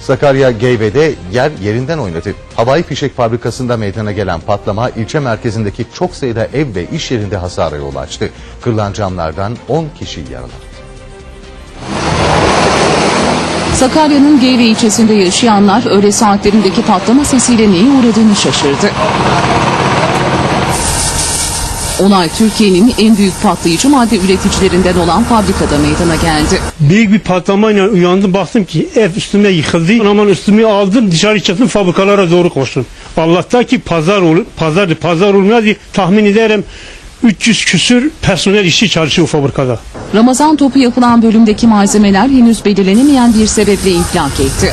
Sakarya Geyve'de yer yerinden oynadı. Havai fişek fabrikasında meydana gelen patlama ilçe merkezindeki çok sayıda ev ve iş yerinde hasara yol açtı. Kırılan camlardan 10 kişi yaralandı. Sakarya'nın Geyve ilçesinde yaşayanlar öğle saatlerindeki patlama sesiyle neye uğradığını şaşırdı. Olay Türkiye'nin en büyük patlayıcı madde üreticilerinden olan fabrikada meydana geldi. Büyük bir patlamayla uyandım baktım ki ev üstüme yıkıldı. Hemen üstümü aldım dışarı çıktım fabrikalara doğru koştum. Allah'ta ki pazar ol, pazardı pazar olmadı tahmin ederim 300 küsür personel işçi çalışıyor fabrikada. Ramazan topu yapılan bölümdeki malzemeler henüz belirlenemeyen bir sebeple infilak etti.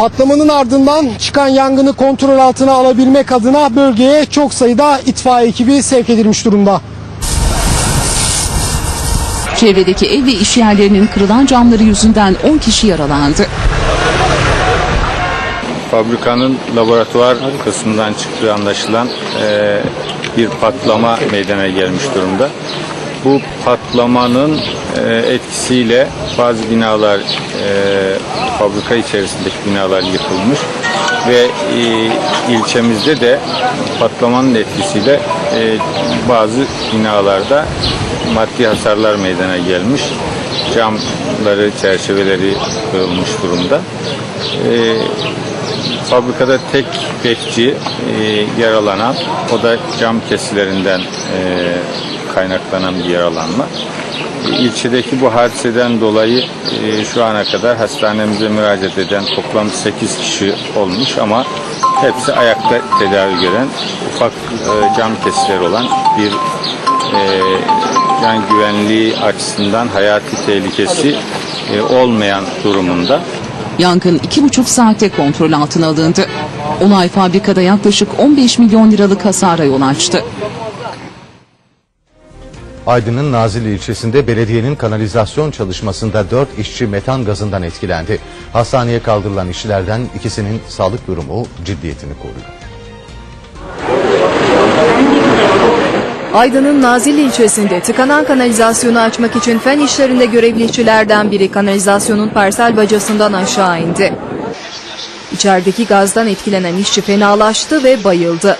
Patlamanın ardından çıkan yangını kontrol altına alabilmek adına bölgeye çok sayıda itfaiye ekibi sevk edilmiş durumda. Çevredeki ev ve iş yerlerinin kırılan camları yüzünden 10 kişi yaralandı. fabrikanın laboratuvar kısmından çıktığı anlaşılan eee, bir patlama meydana gelmiş durumda. Bu patlamanın eee, etkisiyle bazı binalar, eee, fabrika içerisindeki binalar yıkılmış ve eee, ilçemizde de patlamanın etkisiyle bazı binalarda maddi hasarlar meydana gelmiş. Camları, çerçeveleri kırılmış durumda. Fabrikada tek bekçi e, yaralanan, o da cam kesilerinden e, kaynaklanan bir yaralanma. E, ilçedeki bu hadiseden dolayı e, şu ana kadar hastanemize müracaat eden toplam 8 kişi olmuş ama hepsi ayakta tedavi gören ufak e, cam kesileri olan bir can güvenliği açısından hayati tehlikesi olmayan durumunda. Yangın iki buçuk saatte kontrol altına alındı. Olay fabrikada yaklaşık 15 milyon liralık hasara yol açtı. Aydın'ın Nazilli ilçesinde belediyenin kanalizasyon çalışmasında 4 işçi metan gazından etkilendi. Hastaneye kaldırılan işçilerden ikisinin sağlık durumu ciddiyetini koruyor. Aydın'ın Nazilli ilçesinde tıkanan kanalizasyonu açmak için fen işlerinde görevli işçilerden biri kanalizasyonun parsel bacasından aşağı indi. İçerideki gazdan etkilenen işçi fenalaştı ve bayıldı.